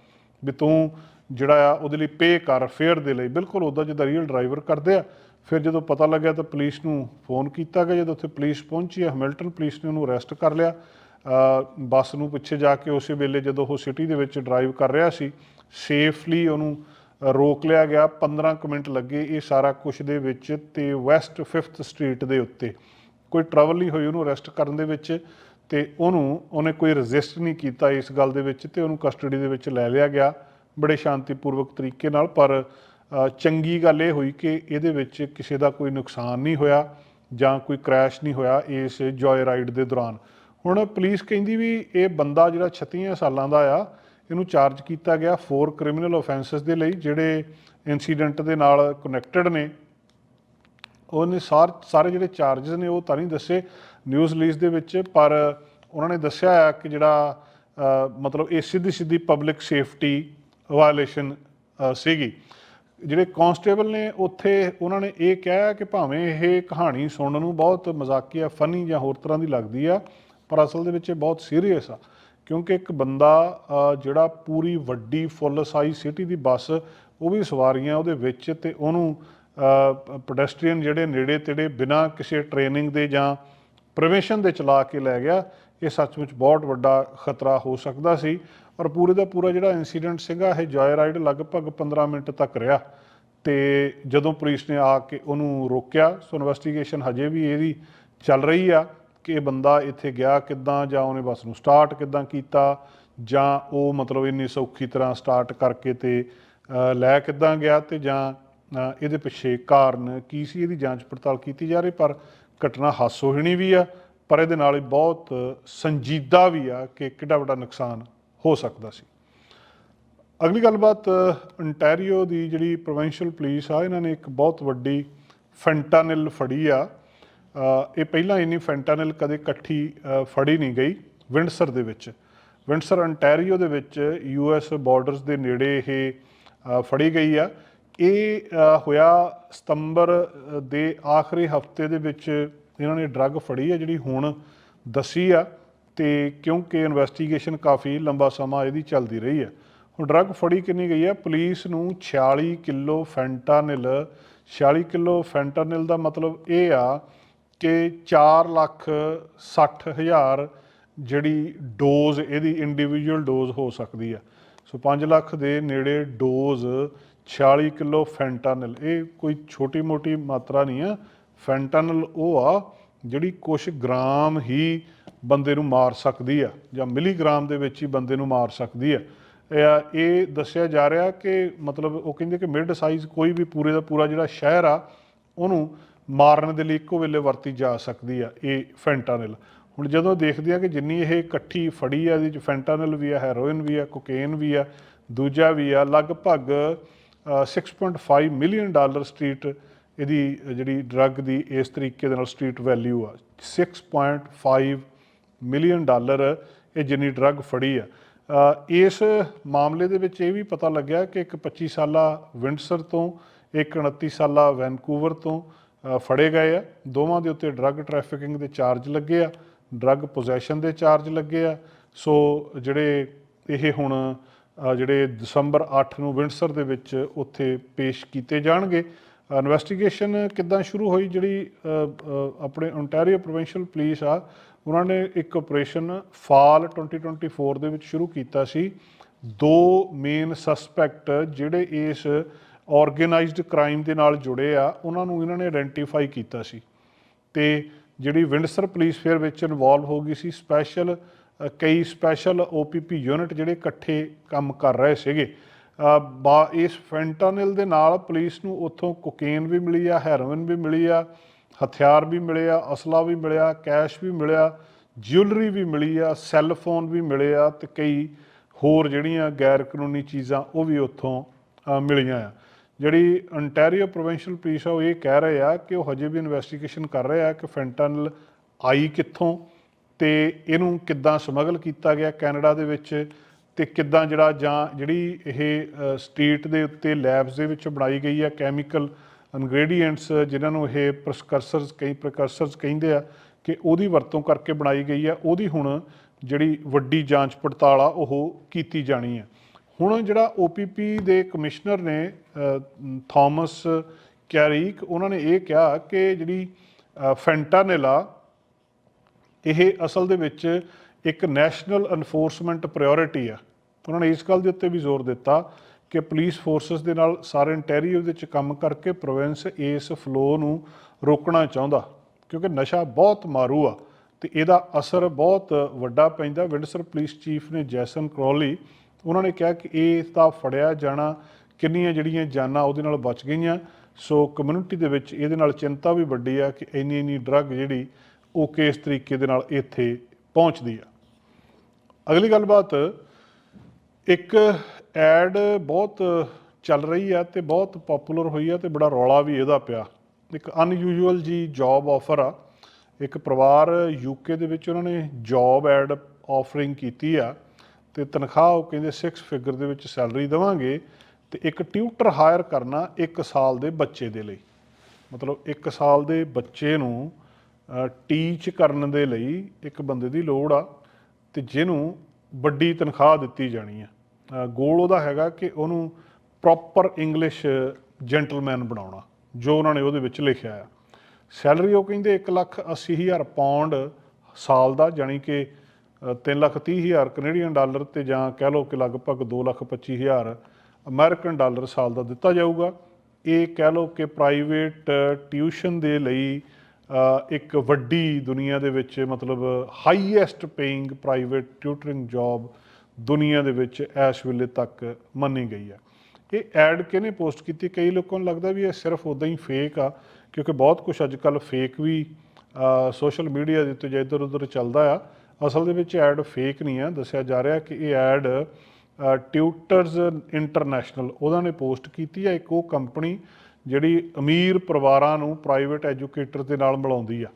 ਵੀ ਤੂੰ ਜਿਹੜਾ ਆ, ਉਹਦੇ ਲਈ ਪੇ ਕਰ ਫੇਅਰ ਦੇ ਲਈ। ਬਿਲਕੁਲ ਉਹਦਾ ਜਿੱਦਾਂ ਰੀਅਲ ਡਰਾਈਵਰ ਕਰਦੇ ਆ ਫਿਰ ਜਦੋਂ ਪਤਾ ਲੱਗਿਆ ਤਾਂ ਪੁਲਿਸ ਨੂੰ ਫੋਨ ਕੀਤਾ ਗਿਆ। ਜਦੋਂ ਉੱਥੇ ਪੁਲਿਸ ਪਹੁੰਚੀ, ਹੈਮਿਲਟਨ ਪੁਲਿਸ ਨੇ ਉਹਨੂੰ ਅਰੈਸਟ ਕਰ ਲਿਆ। ਬੱਸ ਨੂੰ ਪਿੱਛੇ ਜਾ ਕੇ ਉਸੇ ਵੇਲੇ ਜਦੋਂ ਉਹ ਸਿਟੀ ਦੇ ਵਿੱਚ ਡਰਾਈਵ ਕਰ ਰਿਹਾ ਸੀ ਸੇਫਲੀ ਉਹਨੂੰ ਰੋਕ ਲਿਆ ਗਿਆ। 15 ਕੁ ਮਿੰਟ ਲੱਗੇ ਇਹ ਸਾਰਾ ਕੁਝ ਦੇ ਵਿੱਚ ਤੇ ਵੈਸਟ 5th ਸਟਰੀਟ ਦੇ ਉੱਤੇ। ਕੋਈ ਟਰਬਲ ਨਹੀਂ ਹੋਈ ਉਹਨੂੰ ਅਰੈਸਟ ਕਰਨ ਦੇ ਵਿੱਚ ਤੇ ਉਹਨੂੰ, ਉਹਨੇ ਕੋਈ ਰੈਜ਼ਿਸਟ ਨਹੀਂ ਕੀਤਾ ਇਸ ਗੱਲ ਦੇ ਵਿੱਚ ਤੇ ਉਹਨੂੰ ਕਸਟਡੀ ਦੇ ਵਿੱਚ ਲੈ ਲਿਆ ਗਿਆ। ਬੜੇ ਸ਼ਾਂਤੀਪੂਰਵਕ ਤਰੀਕੇ ਨਾਲ ਪਰ ਚੰਗੀ ਗੱਲ ਇਹ ਹੋਈ ਕਿ ਇਹਦੇ ਵਿੱਚ ਕਿਸੇ ਦਾ ਕੋਈ ਨੁਕਸਾਨ ਨਹੀਂ ਹੋਇਆ ਜਾਂ ਕੋਈ ਕ੍ਰੈਸ਼ ਨਹੀਂ ਹੋਇਆ ਇਸ ਜੋਏ ਰਾਈਡ ਦੇ ਦੌਰਾਨ। ਹੁਣ ਪੁਲਿਸ ਕਹਿੰਦੀ ਵੀ ਇਹ ਬੰਦਾ ਜਿਹੜਾ 36 ਸਾਲਾਂ ਦਾ ਆ, ਇਹਨੂੰ ਚਾਰਜ ਕੀਤਾ ਗਿਆ ਫੋਰ ਕ੍ਰਿਮੀਨਲ ਆਫੈਂਸਸ ਦੇ ਲਈ ਜਿਹੜੇ ਇਨਸੀਡੈਂਟ ਦੇ ਨਾਲ ਕਨੈਕਟਡ ਨੇ। ਉਹਨੇ ਸਾਰ, ਸਾਰੇ ਜਿਹੜੇ ਚਾਰजेस ਨੇ ਉਹ ਤਾਂ ਨਹੀਂ ਦੱਸੇ ਨਿਊਜ਼ ਰਿਲੀਜ਼ ਦੇ ਵਿੱਚ, ਪਰ ਉਹਨਾਂ ਨੇ ਦੱਸਿਆ ਆ ਕਿ ਜਿਹੜਾ ਮਤਲਬ ਇਹ ਸਿੱਧੀ ਸਿੱਧੀ ਪਬਲਿਕ ਸੇਫਟੀ ਵਾਇਲੇਸ਼ਨ ਸੀਗੀ। ਜਿਹੜੇ ਕਾਂਸਟੇਬਲ ਨੇ, ਉੱਥੇ ਉਹਨਾਂ ਨੇ ਇਹ ਕਿਹਾ ਕਿ ਭਾਵੇਂ ਇਹ ਕਹਾਣੀ ਸੁਣਨ ਨੂੰ ਬਹੁਤ ਮਜ਼ਾਕੀਆ ਫਨੀ ਜਾਂ ਹੋਰ ਤਰ੍ਹਾਂ ਦੀ ਲੱਗਦੀ ਆ, ਪਰ ਅਸਲ ਦੇ ਵਿੱਚ ਇਹ ਬਹੁਤ ਸੀਰੀਅਸ ਆ। ਕਿਉਂਕਿ ਇੱਕ ਬੰਦਾ ਜਿਹੜਾ ਪੂਰੀ ਵੱਡੀ ਫੁੱਲ ਸਾਈਜ਼ ਸਿਟੀ ਦੀ ਬੱਸ, ਉਹ ਵੀ ਸਵਾਰੀਆਂ ਉਹਦੇ ਵਿੱਚ ਤੇ ਉਹਨੂੰ ਪੈਡੈਸਟਰੀਅਨ ਜਿਹੜੇ ਨੇੜੇ ਤੇੜੇ ਬਿਨਾਂ ਕਿਸੇ ਟ੍ਰੇਨਿੰਗ ਦੇ ਜਾਂ ਪ੍ਰਵੇਸ਼ਨ ਦੇ ਚਲਾ ਕੇ ਲੈ ਗਿਆ, ਇਹ ਸੱਚਮੁੱਚ ਬਹੁਤ ਵੱਡਾ ਖਤਰਾ ਹੋ ਸਕਦਾ ਸੀ। ਔਰ ਪੂਰੇ ਦਾ ਪੂਰਾ ਜਿਹੜਾ ਇਨਸੀਡੈਂਟ ਸੀਗਾ, ਇਹ ਜੋਏ ਰਾਈਡ ਲਗਭਗ 15 ਮਿੰਟ ਤੱਕ ਰਿਹਾ। ਤੇ ਜਦੋਂ ਪੁਲਿਸ ਨੇ ਆ ਕੇ ਉਹਨੂੰ ਰੋਕਿਆ, ਸੋ ਇਨਵੈਸਟੀਗੇਸ਼ਨ ਹਜੇ ਵੀ ਇਹਦੀ ਚੱਲ ਰਹੀ ਆ ਕਿ ਇਹ ਬੰਦਾ ਇੱਥੇ ਗਿਆ ਕਿੱਦਾਂ, ਜਾਂ ਉਹਨੇ ਬੱਸ ਨੂੰ ਸਟਾਰਟ ਕਿੱਦਾਂ ਕੀਤਾ, ਜਾਂ ਉਹ ਮਤਲਬ ਇੰਨੀ ਸੌਖੀ ਤਰ੍ਹਾਂ ਸਟਾਰਟ ਕਰਕੇ ਤੇ ਲੈ ਕਿੱਦਾਂ ਗਿਆ ਤੇ ਜਾਂ ਇਹਦੇ ਪਿੱਛੇ ਕਾਰਨ ਕੀ ਸੀ, ਇਹਦੀ ਜਾਂਚ ਪੜਤਾਲ ਕੀਤੀ ਜਾ ਰਹੀ, ਪਰ ਘਟਨਾ ਹਾਸੋਹੀਣੀ ਵੀ ਆ, ਪਰ ਇਹਦੇ ਨਾਲ ਹੀ ਬਹੁਤ ਸੰਜੀਦਾ ਵੀ ਆ ਕਿ ਕਿੱਡਾ ਵੱਡਾ ਨੁਕਸਾਨ ਹੋ ਸਕਦਾ ਸੀ। ਅਗਲੀ ਗੱਲਬਾਤ ontario ਦੀ ਜਿਹੜੀ ਪ੍ਰੋਵਿੰਸ਼ੀਅਲ ਪੁਲਿਸ ਆ, ਇਹਨਾਂ ਨੇ ਇੱਕ ਬਹੁਤ ਵੱਡੀ ਫੈਂਟਾਨਿਲ ਫੜੀ ਆ। ਇਹ ਪਹਿਲਾਂ ਇੰਨੀ ਫੈਂਟਾਨਿਲ ਕਦੇ ਇਕੱਠੀ ਫੜੀ ਨਹੀਂ ਗਈ ਵਿੰਡਸਰ ਦੇ ਵਿੱਚ। ਵਿੰਡਸਰ, ontario ਦੇ ਵਿੱਚ ਯੂਐਸ ਬਾਰਡਰਸ ਦੇ ਨੇੜੇ ਇਹ ਫੜੀ ਗਈ ਆ। ਇਹ ਹੋਇਆ ਸਤੰਬਰ ਦੇ ਆਖਰੀ ਹਫ਼ਤੇ ਦੇ ਵਿੱਚ ਇਹਨਾਂ ਨੇ ਡਰੱਗ ਫੜੀ ਆ, ਜਿਹੜੀ ਹੁਣ ਦੱਸੀ ਆ। ਤੇ ਕਿਉਂਕਿ ਇਨਵੈਸਟੀਗੇਸ਼ਨ ਕਾਫੀ ਲੰਬਾ ਸਮਾਂ ਇਹਦੀ ਚੱਲਦੀ ਰਹੀ ਹੈ। ਹੁਣ ਡਰੱਗ ਫੜੀ ਕਿੰਨੀ ਗਈ ਹੈ? ਪੁਲਿਸ ਨੂੰ 46 ਕਿਲੋ ਫੈਂਟਾਨਿਲ 46 ਕਿਲੋ ਫੈਂਟਾਨਿਲ ਦਾ ਮਤਲਬ ਇਹ ਆ ਕਿ 4 ਲੱਖ 60 ਹਜ਼ਾਰ ਜਿਹੜੀ ਡੋਜ਼ ਇਹਦੀ ਇੰਡੀਵਿਜੂਅਲ ਡੋਜ਼ ਹੋ ਸਕਦੀ ਆ ਸੋ 5 ਲੱਖ ਦੇ ਨੇੜੇ ਡੋਜ਼ 46 ਕਿਲੋ ਫੈਂਟਾਨਿਲ ਇਹ ਕੋਈ ਛੋਟੀ ਮੋਟੀ ਮਾਤਰਾ ਨਹੀਂ ਆ ਫੈਂਟਾਨਿਲ ਉਹ ਆ ਜਿਹੜੀ ਕੁਝ ਗ੍ਰਾਮ ਹੀ ਬੰਦੇ ਨੂੰ ਮਾਰ ਸਕਦੀ ਆ ਜਾਂ ਮਿਲੀਗ੍ਰਾਮ ਦੇ ਵਿੱਚ ਹੀ ਬੰਦੇ ਨੂੰ ਮਾਰ ਸਕਦੀ ਆ। ਇਹ- ਇਹ ਦੱਸਿਆ ਜਾ ਰਿਹਾ ਕਿ ਮਤਲਬ ਉਹ ਕਹਿੰਦੇ ਕਿ ਮਿਡ ਸਾਈਜ਼ ਕੋਈ ਵੀ ਪੂਰੇ ਦਾ ਪੂਰਾ ਜਿਹੜਾ ਸ਼ਹਿਰ ਆ ਉਹਨੂੰ ਮਾਰਨ ਦੇ ਲਈ ਇੱਕੋ ਵੇਲੇ ਵਰਤੀ ਜਾ ਸਕਦੀ ਆ ਇਹ ਫੈਂਟਾਨਿਲ। ਹੁਣ ਜਦੋਂ ਦੇਖਦੇ ਆ ਕਿ ਜਿੰਨੀ ਇਹ ਇਕੱਠੀ ਫੜੀ ਆ ਇਹਦੇ ਚ ਫੈਂਟਾਨਿਲ ਵੀ ਆ ਹੈਰੋਇਨ ਵੀ ਆ ਕੋਕੇਨ ਵੀ ਆ ਦੂਜਾ ਵੀ ਆ ਲਗਭਗ ਅ, 6.5 ਮਿਲੀਅਨ ਡਾਲਰ ਸਟਰੀਟ ਇਹਦੀ ਜਿਹੜੀ ਡਰੱਗ ਦੀ ਇਸ ਤਰੀਕੇ ਦੇ ਨਾਲ ਸਟਰੀਟ ਵੈਲਿਊ ਆ 6.5 ਮਿਲੀਅਨ ਡਾਲਰ ਇਹ ਜਿੰਨੀ ਡਰੱਗ ਫੜੀ ਆ। ਇਸ ਮਾਮਲੇ ਦੇ ਵਿੱਚ ਇਹ ਵੀ ਪਤਾ ਲੱਗਿਆ ਕਿ ਇੱਕ 25 ਸਾਲਾ ਵਿੰਡਸਰ ਤੋਂ, ਇੱਕ 29 ਸਾਲਾ ਵੈਨਕੂਵਰ ਤੋਂ ਫੜੇ ਗਏ ਆ। ਦੋਵਾਂ ਦੇ ਉੱਤੇ ਡਰੱਗ ਟ੍ਰੈਫਿਕਿੰਗ ਦੇ ਚਾਰਜ ਲੱਗੇ ਆ ਡਰੱਗ ਪੋਜੈਸ਼ਨ ਦੇ ਚਾਰਜ ਲੱਗੇ ਆ। ਸੋ ਜਿਹੜੇ ਇਹ ਹੁਣ ਜਿਹੜੇ ਦਸੰਬਰ 8 ਨੂੰ ਵਿੰਡਸਰ ਦੇ ਵਿੱਚ ਉੱਥੇ ਪੇਸ਼ ਕੀਤੇ ਜਾਣਗੇ ਇਨਵੈਸਟੀਗੇਸ਼ਨ ਕਿੱਦਾਂ ਸ਼ੁਰੂ ਹੋਈ? ਜਿਹੜੀ ਆਪਣੇ ਓਨਟਾਰੀਓ ਪ੍ਰੋਵਿੰਸ਼ੀਅਲ ਪੁਲਿਸ ਆ, ਉਹਨਾਂ ਨੇ ਇੱਕ ਆਪਰੇਸ਼ਨ ਫਾਲ 2024 ਦੇ ਵਿੱਚ ਸ਼ੁਰੂ ਕੀਤਾ ਸੀ। ਦੋ ਮੇਨ ਸਸਪੈਕਟ ਜਿਹੜੇ ਇਸ ਆਰਗੇਨਾਈਜ਼ਡ ਕ੍ਰਾਈਮ ਦੇ ਨਾਲ ਜੁੜੇ ਆ, ਉਹਨਾਂ ਨੂੰ ਇਹਨਾਂ ਨੇ ਆਇਡੈਂਟੀਫਾਈ ਕੀਤਾ ਸੀ। ਤੇ ਜਿਹੜੀ ਵਿੰਡਸਰ ਪੁਲਿਸ ਫੇਅਰ ਵਿੱਚ ਇਨਵੋਲਵ ਹੋ ਗਈ ਸੀ ਸਪੈਸ਼ਲ ਕਈ ਸਪੈਸ਼ਲ ਓਪੀਪੀ ਯੂਨਿਟ ਜਿਹੜੇ ਇਕੱਠੇ ਕੰਮ ਕਰ ਰਹੇ ਸੀਗੇ। ਬਾ, ਇਸ ਫੈਂਟਾਨਿਲ ਦੇ ਨਾਲ ਪੁਲਿਸ ਨੂੰ ਉੱਥੋਂ ਕੋਕੇਨ ਵੀ ਮਿਲੀ ਆ, ਹੈਰੋਇਨ ਵੀ ਮਿਲੀ ਆ, ਹਥਿਆਰ ਵੀ ਮਿਲੇ ਆ, ਅਸਲਾ ਵੀ ਮਿਲਿਆ, ਕੈਸ਼ ਵੀ ਮਿਲਿਆ ਜਿਊਲਰੀ ਵੀ ਮਿਲੀ ਆ ਸੈੱਲ ਫੋਨ ਵੀ ਮਿਲੇ ਆ ਤੇ ਕਈ ਹੋਰ ਜਿਹੜੀਆਂ ਗੈਰ ਕਾਨੂੰਨੀ ਚੀਜ਼ਾਂ ਉਹ ਵੀ ਉੱਥੋਂ ਮਿਲੀਆਂ ਆ। ਜਿਹੜੀ ontario ਪ੍ਰੋਵਿੰਸ਼ੀਅਲ ਪੁਲਿਸ ਆ, ਉਹ ਇਹ ਕਹਿ ਰਹੇ ਆ ਕਿ ਉਹ ਹਜੇ ਵੀ ਇਨਵੈਸਟੀਗੇਸ਼ਨ ਕਰ ਰਹੇ ਆ ਕਿ ਫੈਂਟਨਲ ਆਈ ਕਿੱਥੋਂ ਤੇ ਇਹਨੂੰ ਕਿੱਦਾਂ ਸਮਗਲ ਕੀਤਾ ਗਿਆ ਕੈਨੇਡਾ ਦੇ ਵਿੱਚ ਤੇ ਕਿੱਦਾਂ ਜਿਹੜਾ ਜਾਂ ਜਿਹੜੀ ਇਹ ਸਟੇਟ ਦੇ ਉੱਤੇ ਲੈਬਸ ਦੇ ਵਿੱਚ ਬਣਾਈ ਗਈ ਆ ਕੈਮੀਕਲ ਇਨਗਰੀਡੀਐਂਟਸ ਜਿਨ੍ਹਾਂ ਨੂੰ ਇਹ ਪ੍ਰਸਕਰਸਰਸ ਕਈ ਪ੍ਰਕਰਸਰਸ ਕਹਿੰਦੇ ਆ ਕਿ ਉਹਦੀ ਵਰਤੋਂ ਕਰਕੇ ਬਣਾਈ ਗਈ ਆ ਉਹਦੀ ਹੁਣ ਜਿਹੜੀ ਵੱਡੀ ਜਾਂਚ ਪੜਤਾਲ ਆ ਉਹ ਕੀਤੀ ਜਾਣੀ ਹੈ। ਹੁਣ ਜਿਹੜਾ OPP ਦੇ ਕਮਿਸ਼ਨਰ ਨੇ ਅ, ਥਾਮਸ ਕੈਰੀਕ ਉਹਨਾਂ ਨੇ ਇਹ ਕਿਹਾ ਕਿ ਜਿਹੜੀ ਫੈਂਟਾਨਿਲ ਇਹ ਅਸਲ ਦੇ ਵਿੱਚ ਇੱਕ ਨੈਸ਼ਨਲ ਐਨਫੋਰਸਮੈਂਟ ਪ੍ਰਾਇੋਰਟੀ ਆ। ਉਹਨਾਂ ਨੇ ਇਸ ਗੱਲ ਦੇ ਉੱਤੇ ਵੀ ਜ਼ੋਰ ਦਿੱਤਾ ਕਿ ਪੁਲਿਸ ਫੋਰਸਸ ਦੇ ਨਾਲ ਸਾਰੇ ਇੰਟੈਰੀਓ ਦੇ ਵਿੱਚ ਕੰਮ ਕਰਕੇ ਪ੍ਰੋਵਿੰਸ ਇਸ ਫਲੋ ਨੂੰ ਰੋਕਣਾ ਚਾਹੁੰਦਾ, ਕਿਉਂਕਿ ਨਸ਼ਾ ਬਹੁਤ ਮਾਰੂ ਆ ਤੇ ਇਹਦਾ ਅਸਰ ਬਹੁਤ ਵੱਡਾ ਪੈਂਦਾ। ਵਿੰਡਸਰ ਪੁਲਿਸ ਚੀਫ ਨੇ ਜੈਸਨ ਕਰੋਲੀ ਉਹਨਾਂ ਨੇ ਕਿਹਾ ਕਿ ਇਹ ਤਾਂ ਫੜਿਆ ਜਾਣਾ, ਕਿੰਨੀਆਂ ਜਿਹੜੀਆਂ ਜਾਨਾਂ ਉਹਦੇ ਨਾਲ ਬਚ ਗਈਆਂ। ਸੋ ਕਮਿਊਨਿਟੀ ਦੇ ਵਿੱਚ ਇਹਦੇ ਨਾਲ ਚਿੰਤਾ ਵੀ ਵੱਡੀ ਆ ਕਿ ਇੰਨੀ ਇੰਨੀ ਡਰੱਗ ਜਿਹੜੀ ਉਹ ਕਿਸ ਤਰੀਕੇ ਦੇ ਨਾਲ ਇੱਥੇ ਪਹੁੰਚਦੀ ਆ। ਅਗਲੀ ਗੱਲਬਾਤ, ਇੱਕ ਐਡ ਬਹੁਤ ਚੱਲ ਰਹੀ ਆ ਤੇ ਬਹੁਤ ਪਪੂਲਰ ਹੋਈ ਆ ਤੇ ਬੜਾ ਰੌਲਾ ਵੀ ਇਹਦਾ ਪਿਆ। ਇੱਕ ਅਨਯੂਜੂਅਲ ਜੀ ਜੌਬ ਆਫਰ ਆ। ਇੱਕ ਪਰਿਵਾਰ ਯੂਕੇ ਦੇ ਵਿੱਚ ਉਹਨਾਂ ਨੇ ਜੌਬ ਐਡ ਆਫਰਿੰਗ ਕੀਤੀ ਆ ਤੇ ਤਨਖਾਹ ਉਹ ਕਹਿੰਦੇ 6 ਫਿਗਰ ਦੇ ਵਿੱਚ ਸੈਲਰੀ ਦੇਵਾਂਗੇ ਤੇ ਇੱਕ ਟਿਊਟਰ ਹਾਇਰ ਕਰਨਾ 1 ਸਾਲ ਦੇ ਬੱਚੇ ਦੇ ਲਈ। ਮਤਲਬ 1 ਸਾਲ ਦੇ ਬੱਚੇ ਨੂੰ ਟੀਚ ਕਰਨ ਦੇ ਲਈ ਇੱਕ ਬੰਦੇ ਦੀ ਲੋੜ ਆ। ਤੇ ਜਿਹਨੂੰ ਵੱਡੀ ਤਨਖਾਹ ਦਿੱਤੀ ਜਾਣੀ ਹੈ ਗੋਲ ਉਹਦਾ ਹੈਗਾ ਕਿ ਉਹਨੂੰ ਪ੍ਰੋਪਰ ਇੰਗਲਿਸ਼ ਜੈਂਟਲਮੈਨ ਬਣਾਉਣਾ, ਜੋ ਉਹਨਾਂ ਨੇ ਉਹਦੇ ਵਿੱਚ ਲਿਖਿਆ ਆ। ਸੈਲਰੀ ਉਹ ਕਹਿੰਦੇ 1 ਲੱਖ 80 ਹਜ਼ਾਰ ਪਾਉਂਡ ਸਾਲ ਦਾ, ਜਾਣੀ ਕਿ 3 ਲੱਖ 30 ਹਜ਼ਾਰ ਕੈਨੇਡੀਅਨ ਡਾਲਰ ਤੇ ਜਾਂ ਕਹਿ ਲਓ ਕਿ ਲਗਭਗ 2 ਲੱਖ 25 ਹਜ਼ਾਰ ਅਮਰੀਕਨ ਡਾਲਰ ਸਾਲ ਦਾ ਦਿੱਤਾ ਜਾਊਗਾ। ਇਹ ਕਹਿ ਲਓ ਕਿ ਪ੍ਰਾਈਵੇਟ ਟਿਊਸ਼ਨ ਦੇ ਲਈ ਇੱਕ ਵੱਡੀ ਦੁਨੀਆ ਦੇ ਵਿੱਚ ਮਤਲਬ highest paying private tutoring job ਦੁਨੀਆ ਦੇ ਵਿੱਚ ਇਸ ਵੇਲੇ ਤੱਕ ਮੰਨੀ ਗਈ ਹੈ। ਇਹ ਐਡ ਕਿਹਨੇ ਪੋਸਟ ਕੀਤੀ? ਕਈ ਲੋਕਾਂ ਨੂੰ ਲੱਗਦਾ ਵੀ ਇਹ ਸਿਰਫ ਉਦਾਂ ਹੀ ਫੇਕ ਆ, ਕਿਉਂਕਿ ਬਹੁਤ ਕੁਝ ਅੱਜ ਕੱਲ ਫੇਕ ਵੀ ਸੋਸ਼ਲ ਮੀਡੀਆ ਦੇ ਉੱਤੇ ਜਾਂ ਇੱਧਰ ਉੱਧਰ ਚੱਲਦਾ ਆ। ਅਸਲ ਦੇ ਵਿੱਚ ਐਡ ਫੇਕ ਨਹੀਂ ਆ। ਦੱਸਿਆ ਜਾ ਰਿਹਾ ਕਿ ਇਹ ਐਡ ਟਿਊਟਰਸ ਇੰਟਰਨੈਸ਼ਨਲ ਉਹਨਾਂ ਨੇ ਪੋਸਟ ਕੀਤੀ ਹੈ ਇੱਕ ਉਹ ਕੰਪਨੀ ਜਿਹੜੀ ਅਮੀਰ ਪਰਿਵਾਰਾਂ ਨੂੰ ਪ੍ਰਾਈਵੇਟ ਐਜੂਕੇਟਰ ਦੇ ਨਾਲ ਮਿਲਾਉਂਦੀ ਆ।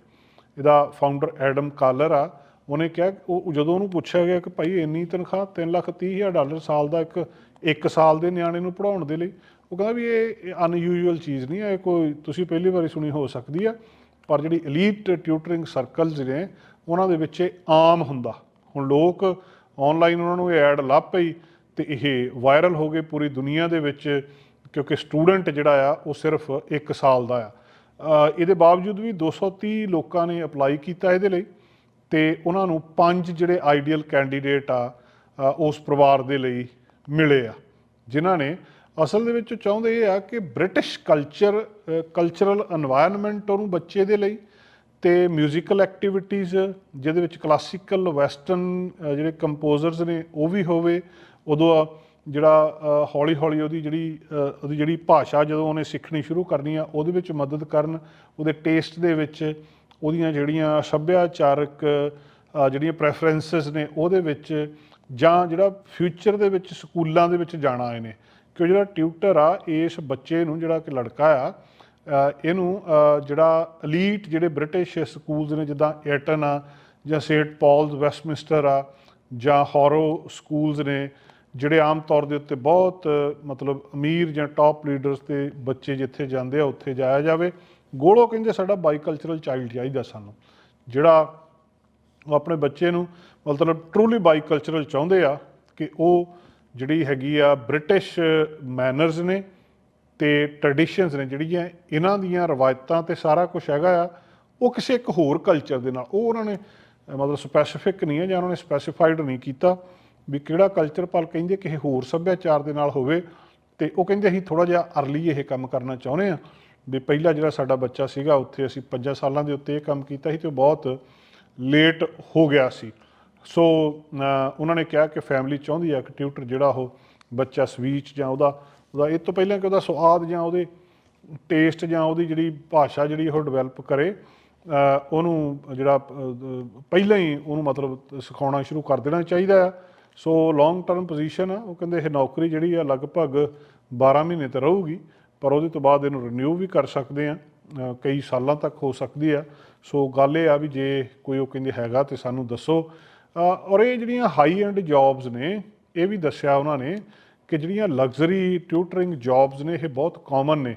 ਇਹਦਾ ਫਾਊਂਡਰ ਐਡਮ ਕਾਲਰ ਆ। ਉਹਨੇ ਕਿਹਾ, ਉਹ ਜਦੋਂ ਉਹਨੂੰ ਪੁੱਛਿਆ ਗਿਆ ਕਿ ਭਾਈ ਇੰਨੀ ਤਨਖਾਹ 3 ਲੱਖ 30 ਹਜ਼ਾਰ ਡਾਲਰ ਸਾਲ ਦਾ ਇੱਕ ਇੱਕ ਸਾਲ ਦੇ ਨਿਆਣੇ ਨੂੰ ਪੜਾਉਣ ਦੇ ਲਈ, ਉਹ ਕਹਿੰਦਾ ਵੀ ਇਹ ਅਨਯੂਜੂਅਲ ਚੀਜ਼ ਨਹੀਂ ਹੈ ਇਹ ਕੋਈ ਤੁਸੀਂ ਪਹਿਲੀ ਵਾਰੀ ਸੁਣੀ ਹੋ ਸਕਦੀ ਆ, ਪਰ ਜਿਹੜੀ 엘ੀਟ ਟਿਊਟਰਿੰਗ ਸਰਕਲਸ ਨੇ, ਉਹਨਾਂ ਦੇ ਵਿੱਚ ਇਹ ਆਮ ਹੁੰਦਾ। ਹੁਣ ਲੋਕ ਆਨਲਾਈਨ ਉਹਨਾਂ ਨੂੰ ਇਹ ਐਡ ਲੱਭ ਪਈ ਤੇ ਇਹ ਵਾਇਰਲ ਹੋ ਗਏ ਪੂਰੀ ਦੁਨੀਆ ਦੇ ਵਿੱਚ। ਕਿਉਂਕਿ ਸਟੂਡੈਂਟ ਜਿਹੜਾ ਆ, ਉਹ ਸਿਰਫ 1 ਸਾਲ ਦਾ ਆ। ਇਹਦੇ ਬਾਵਜੂਦ ਵੀ 230 ਲੋਕਾਂ ਨੇ ਅਪਲਾਈ ਕੀਤਾ ਇਹਦੇ ਲਈ ਤੇ ਉਹਨਾਂ ਨੂੰ ਪੰਜ ਜਿਹੜੇ ਆਈਡੀਅਲ ਕੈਂਡੀਡੇਟ ਆ ਉਸ ਪਰਿਵਾਰ ਦੇ ਲਈ ਮਿਲੇ ਆ, ਜਿਨ੍ਹਾਂ ਨੇ ਅਸਲ ਦੇ ਵਿੱਚ ਚਾਹੁੰਦੇ ਇਹ ਆ ਕਿ ਬ੍ਰਿਟਿਸ਼ ਕਲਚਰ ਕਲਚਰਲ এনवायरमेंट ਉਹਨੂੰ ਬੱਚੇ ਦੇ ਲਈ ਤੇ 뮤지컬 ਐਕਟੀਵਿਟੀਜ਼ ਜਿਹਦੇ ਵਿੱਚ ਕਲਾਸਿਕਲ ਵੈਸਟਰਨ ਜਿਹੜੇ ਕੰਪੋਜ਼ਰਸ ਨੇ ਉਹ ਵੀ ਹੋਵੇ, ਉਦੋਂ ਜਿਹੜਾ ਹੌਲੀ ਹੌਲੀ ਉਹਦੀ ਜਿਹੜੀ ਉਹਦੀ ਜਿਹੜੀ ਭਾਸ਼ਾ ਜਦੋਂ ਉਹਨੇ ਸਿੱਖਣੀ ਸ਼ੁਰੂ ਕਰਨੀ ਆ, ਉਹਦੇ ਵਿੱਚ ਮਦਦ ਕਰਨ, ਉਹਦੇ ਟੇਸਟ ਦੇ ਵਿੱਚ ਉਹਦੀਆਂ ਜਿਹੜੀਆਂ ਸੱਭਿਆਚਾਰਕ ਜਿਹੜੀਆਂ ਪ੍ਰੈਫਰੈਂਸਸ ਨੇ, ਉਹਦੇ ਵਿੱਚ ਜਾਂ ਜਿਹੜਾ ਫਿਊਚਰ ਦੇ ਵਿੱਚ ਸਕੂਲਾਂ ਦੇ ਵਿੱਚ ਜਾਣਾ ਇਹਨੇ ਕਿ ਜਿਹੜਾ ਟਿਊਟਰ ਆ, ਇਸ ਬੱਚੇ ਨੂੰ ਜਿਹੜਾ ਕਿ ਲੜਕਾ ਆ ਇਹਨੂੰ ਜਿਹੜਾ 엘ੀਟ ਜਿਹੜੇ ਬ੍ਰਿਟਿਸ਼ ਸਕੂਲਸ ਨੇ, ਜਿੱਦਾਂ ਐਟਨ ਆ, ਜਾਂ ਸੇਂਟ ਪਾਲਸ ਵੈਸਟਮਿੰਸਟਰ ਆ, ਜਾਂ ਹੋਰੋ ਸਕੂਲਸ ਨੇ ਜਿਹੜੇ ਆਮ ਤੌਰ ਦੇ ਉੱਤੇ ਬਹੁਤ, ਮਤਲਬ ਅਮੀਰ ਜਾਂ ਟਾਪ ਲੀਡਰਸ ਦੇ ਬੱਚੇ ਜਿੱਥੇ ਜਾਂਦੇ ਆ, ਉੱਥੇ ਜਾਇਆ ਜਾਵੇ। ਗੋਲੋ ਕਹਿੰਦੇ ਸਾਡਾ ਬਾਈਕਲਚਰਲ ਚਾਈਲਡ ਚਾਹੀਦਾ ਸਾਨੂੰ। ਜਿਹੜਾ ਉਹ ਆਪਣੇ ਬੱਚੇ ਨੂੰ ਮਤਲਬ ਟਰੂਲੀ ਬਾਈਕਲਚਰਲ ਚਾਹੁੰਦੇ ਆ ਕਿ ਉਹ ਜਿਹੜੀ ਹੈਗੀ ਆ ਬ੍ਰਿਟਿਸ਼ ਮੈਨਰਸ ਨੇ ਤੇ ਟ੍ਰੈਡੀਸ਼ਨਸ ਨੇ ਜਿਹੜੀਆਂ ਇਹਨਾਂ ਦੀਆਂ ਰਵਾਇਤਾਂ ਤੇ ਸਾਰਾ ਕੁਝ ਹੈਗਾ ਆ, ਉਹ ਕਿਸੇ ਇੱਕ ਹੋਰ ਕਲਚਰ ਦੇ ਨਾਲ, ਉਹ ਉਹਨਾਂ ਨੇ ਮਤਲਬ ਸਪੈਸੀਫਿਕ ਨਹੀਂ ਹੈ ਜਾਂ ਉਹਨਾਂ ਨੇ ਸਪੈਸੀਫਾਈਡ ਨਹੀਂ ਕੀਤਾ। ਵੀ ਕਿਹੜਾ ਕਲਚਰ ਪਲ ਕਹਿੰਦੇ ਕਿਸੇ ਹੋਰ ਸੱਭਿਆਚਾਰ ਦੇ ਨਾਲ ਹੋਵੇ, ਤੇ ਉਹ ਕਹਿੰਦੇ ਅਸੀਂ ਥੋੜਾ ਜਿਹਾ ਅਰਲੀ ਇਹ ਕੰਮ ਕਰਨਾ ਚਾਹੁੰਦੇ ਆ ਵੀ ਪਹਿਲਾ ਜਿਹੜਾ ਸਾਡਾ ਬੱਚਾ ਸੀਗਾ, ਉੱਥੇ ਅਸੀਂ 5 ਸਾਲਾਂ ਦੇ ਉੱਤੇ ਇਹ ਕੰਮ ਕੀਤਾ ਸੀ ਤੇ ਉਹ ਬਹੁਤ ਲੇਟ ਹੋ ਗਿਆ ਸੀ। ਸੋ ਉਹਨਾਂ ਨੇ ਕਿਹਾ ਕਿ ਫੈਮਿਲੀ ਚਾਹੁੰਦੀ ਆ ਕਿ ਟਿਊਟਰ ਜਿਹੜਾ ਉਹ ਬੱਚਾ ਸਵੀਚ ਜਾਂ ਉਹਦਾ ਉਹਦਾ ਇਹ ਤੋਂ ਪਹਿਲਾਂ ਕਿ ਉਹਦਾ ਸਵਾਦ ਜਾਂ ਉਹਦੇ ਟੇਸਟ ਜਾਂ ਉਹਦੀ ਜਿਹੜੀ ਭਾਸ਼ਾ ਜਿਹੜੀ ਉਹ ਡਿਵੈਲਪ ਕਰੇ ਉਹਨੂੰ ਜਿਹੜਾ ਪਹਿਲਾਂ ਹੀ ਉਹਨੂੰ ਮਤਲਬ ਸਿਖਾਉਣਾ ਸ਼ੁਰੂ ਕਰ ਦੇਣਾ ਚਾਹੀਦਾ ਆ। ਸੋ ਲੌਂਗ ਟਰਮ ਪੋਜੀਸ਼ਨ ਆ, ਉਹ ਕਹਿੰਦੇ ਇਹ ਨੌਕਰੀ ਜਿਹੜੀ ਆ ਲਗਭਗ 12 ਮਹੀਨੇ ਤੇ ਰਹੂਗੀ, ਪਰ ਉਹਦੇ ਤੋਂ ਬਾਅਦ ਇਹਨੂੰ ਰੀਨਿਊ ਵੀ ਕਰ ਸਕਦੇ ਆ ਕਈ ਸਾਲਾਂ ਤੱਕ ਹੋ ਸਕਦੀ ਆ। ਸੋ ਗੱਲ ਇਹ ਆ ਵੀ ਜੇ ਕੋਈ ਉਹ ਕਹਿੰਦੇ ਹੈਗਾ ਤੇ ਸਾਨੂੰ ਦੱਸੋ। ਔਰ ਇਹ ਜਿਹੜੀਆਂ ਹਾਈ ਐਂਡ ਜੌਬਸ ਨੇ, ਇਹ ਵੀ ਦੱਸਿਆ ਉਹਨਾਂ ਨੇ ਕਿ ਜਿਹੜੀਆਂ ਲਗਜ਼ਰੀ ਟਿਊਟਰਿੰਗ ਜੌਬਸ ਨੇ, ਇਹ ਬਹੁਤ ਕਾਮਨ ਨੇ।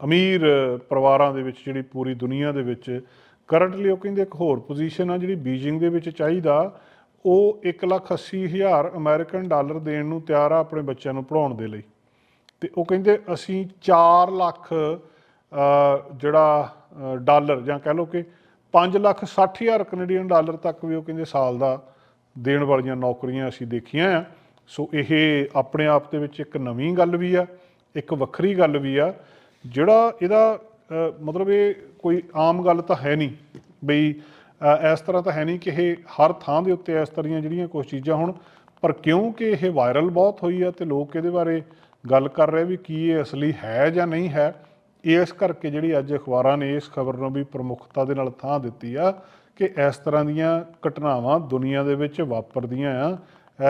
ਅਮੀਰ ਪਰਿਵਾਰਾਂ ਦੇ ਵਿੱਚ ਜਿਹੜੀ ਪੂਰੀ ਦੁਨੀਆ ਦੇ ਵਿੱਚ ਕਰੰਟਲੀ ਉਹ ਕਹਿੰਦੇ ਇੱਕ ਹੋਰ ਪੋਜੀਸ਼ਨ ਆ ਜਿਹੜੀ ਬੀਜਿੰਗ ਦੇ ਵਿੱਚ ਚਾਹੀਦਾ ਉਹ 180000 ਅਮਰੀਕਨ ਡਾਲਰ ਦੇਣ ਨੂੰ ਤਿਆਰ ਆ ਆਪਣੇ ਬੱਚਿਆਂ ਨੂੰ ਪੜਾਉਣ ਦੇ ਲਈ। ਤੇ ਉਹ ਕਹਿੰਦੇ ਅਸੀਂ 4 ਲੱਖ ਜਿਹੜਾ ਡਾਲਰ ਜਾਂ ਕਹਿ ਲਓ ਕਿ 5 ਲੱਖ 60 ਹਜ਼ਾਰ ਕੈਨੇਡੀਅਨ ਡਾਲਰ ਤੱਕ ਵੀ ਉਹ ਕਹਿੰਦੇ ਸਾਲ ਦਾ ਦੇਣ ਵਾਲੀਆਂ ਨੌਕਰੀਆਂ ਅਸੀਂ ਦੇਖੀਆਂ ਆ। ਸੋ ਇਹ ਆਪਣੇ ਆਪ ਦੇ ਵਿੱਚ ਇੱਕ ਨਵੀਂ ਗੱਲ ਵੀ ਆ, ਇੱਕ ਵੱਖਰੀ ਗੱਲ ਵੀ ਆ, ਜਿਹੜਾ ਇਹਦਾ ਮਤਲਬ ਇਹ ਕੋਈ ਆਮ ਗੱਲ ਤਾਂ ਹੈ ਨਹੀਂ ਬਈ ਇਸ ਤਰ੍ਹਾਂ ਤਾਂ ਹੈ ਨਹੀਂ ਕਿ ਇਹ ਹਰ ਥਾਂ ਦੇ ਉੱਤੇ ਇਸ ਤਰ੍ਹਾਂ ਦੀਆਂ ਜਿਹੜੀਆਂ ਕੁਝ ਚੀਜ਼ਾਂ ਹੁਣ, ਪਰ ਕਿਉਂਕਿ ਇਹ ਵਾਇਰਲ ਬਹੁਤ ਹੋਈ ਆ ਤੇ ਲੋਕ ਇਹਦੇ ਬਾਰੇ ਗੱਲ ਕਰ ਰਹੇ ਵੀ ਕੀ ਇਹ ਅਸਲੀ ਹੈ ਜਾਂ ਨਹੀਂ ਹੈ। ਇਸ ਕਰਕੇ ਜਿਹੜੀ ਅੱਜ ਅਖਬਾਰਾਂ ਨੇ ਇਸ ਖਬਰ ਨੂੰ ਵੀ ਪ੍ਰਮੁੱਖਤਾ ਦੇ ਨਾਲ ਥਾਂ ਦਿੱਤੀ ਆ ਕਿ ਇਸ ਤਰ੍ਹਾਂ ਦੀਆਂ ਘਟਨਾਵਾਂ ਦੁਨੀਆ ਦੇ ਵਿੱਚ ਵਾਪਰਦੀਆਂ ਆ।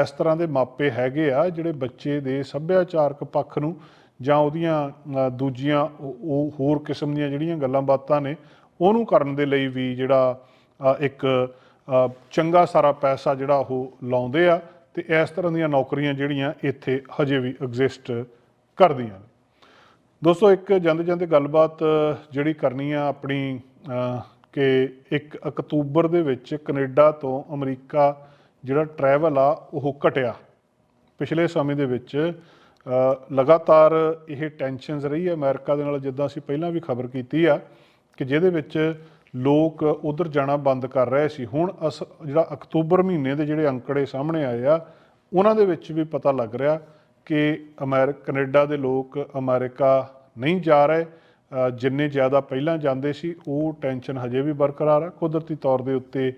ਇਸ ਤਰ੍ਹਾਂ ਦੇ ਮਾਪੇ ਹੈਗੇ ਆ ਜਿਹੜੇ ਬੱਚੇ ਦੇ ਸੱਭਿਆਚਾਰਕ ਪੱਖ ਨੂੰ ਜਾਂ ਉਹਦੀਆਂ ਦੂਜੀਆਂ ਉਹ ਹੋਰ ਕਿਸਮ ਦੀਆਂ ਜਿਹੜੀਆਂ ਗੱਲਾਂ ਬਾਤਾਂ ਨੇ, ਉਹਨੂੰ ਕਰਨ ਦੇ ਲਈ ਵੀ ਜਿਹੜਾ ਇੱਕ ਚੰਗਾ ਸਾਰਾ ਪੈਸਾ ਜਿਹੜਾ ਉਹ ਲਾਉਂਦੇ ਆ ਤੇ ਇਸ ਤਰ੍ਹਾਂ ਦੀਆਂ ਨੌਕਰੀਆਂ ਜਿਹੜੀਆਂ ਇੱਥੇ ਹਜੇ ਵੀ ਐਗਜ਼ਿਸਟ ਕਰਦੀਆਂ ਨੇ। ਦੋਸਤੋ, ਇੱਕ ਜਾਂਦੇ ਜਾਂਦੇ ਗੱਲਬਾਤ ਜਿਹੜੀ ਕਰਨੀ ਆ ਆਪਣੀ ਕਿ 1 ਅਕਤੂਬਰ ਦੇ ਵਿੱਚ ਕੈਨੇਡਾ ਤੋਂ ਅਮਰੀਕਾ ਜਿਹੜਾ ਟਰੈਵਲ ਆ ਉਹ ਘਟਿਆ। ਪਿਛਲੇ ਸਮੇਂ ਦੇ ਵਿੱਚ ਲਗਾਤਾਰ ਇਹ ਟੈਨਸ਼ਨਸ ਰਹੀ ਹੈ ਅਮਰੀਕਾ ਦੇ ਨਾਲ ਜਿੱਦਾਂ ਅਸੀਂ ਪਹਿਲਾਂ ਵੀ ਖਬਰ ਕੀਤੀ ਆ ਕਿ ਜਿਹਦੇ ਵਿੱਚ ਲੋਕ ਉਧਰ ਜਾਣਾ ਬੰਦ ਕਰ ਰਹੇ ਸੀ। ਹੁਣ ਅਸ, ਜਿਹੜਾ ਅਕਤੂਬਰ ਮਹੀਨੇ ਦੇ ਜਿਹੜੇ ਅੰਕੜੇ ਸਾਹਮਣੇ ਆਏ ਆ, ਉਹਨਾਂ ਦੇ ਵਿੱਚ ਵੀ ਪਤਾ ਲੱਗ ਰਿਹਾ ਕਿ ਅਮਰੀਕਾ ਕੈਨੇਡਾ ਦੇ ਲੋਕ ਅਮਰੀਕਾ ਨਹੀਂ ਜਾ ਰਹੇ। ਜਿੰਨੇ ਜ਼ਿਆਦਾ ਪਹਿਲਾਂ ਜਾਂਦੇ ਸੀ, ਉਹ ਟੈਨਸ਼ਨ ਹਜੇ ਵੀ ਬਰਕਰਾਰ ਹੈ ਕੁਦਰਤੀ ਤੌਰ ਦੇ ਉੱਤੇ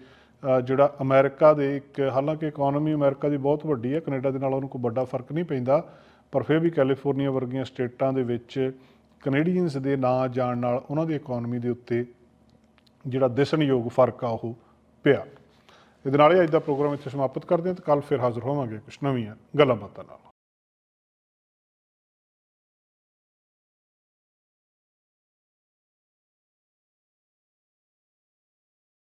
ਜਿਹੜਾ ਅਮਰੀਕਾ ਦੇ ਇੱਕ, ਹਾਲਾਂਕਿ ਇਕਨੋਮੀ ਅਮਰੀਕਾ ਦੀ ਬਹੁਤ ਵੱਡੀ ਹੈ ਕੈਨੇਡਾ ਦੇ ਨਾਲ ਉਹਨੂੰ ਕੋਈ ਵੱਡਾ ਫ਼ਰਕ ਨਹੀਂ ਪੈਂਦਾ, ਪਰ ਫਿਰ ਵੀ ਕੈਲੀਫੋਰਨੀਆ ਵਰਗੀਆਂ ਸਟੇਟਾਂ ਦੇ ਵਿੱਚ ਕੈਨੇਡੀਅਨਸ ਦੇ ਨਾ ਜਾਣ ਨਾਲ ਉਹਨਾਂ ਦੀ ਇਕਨੋਮੀ ਦੇ ਉੱਤੇ ਜਿਹੜਾ ਦਿਸਣਯੋਗ ਫ਼ਰਕ ਆ ਉਹ ਪਿਆ। ਇਹਦੇ ਨਾਲ ਹੀ ਅੱਜ ਦਾ ਪ੍ਰੋਗਰਾਮ ਇੱਥੇ ਸਮਾਪਤ ਕਰਦੇ ਹਾਂ ਤੇ ਕੱਲ ਫਿਰ ਹਾਜ਼ਰ ਹੋਵਾਂਗੇ ਕੁਝ ਨਵੀਆਂ ਗੱਲਾਂ ਬਾਤਾਂ ਨਾਲ।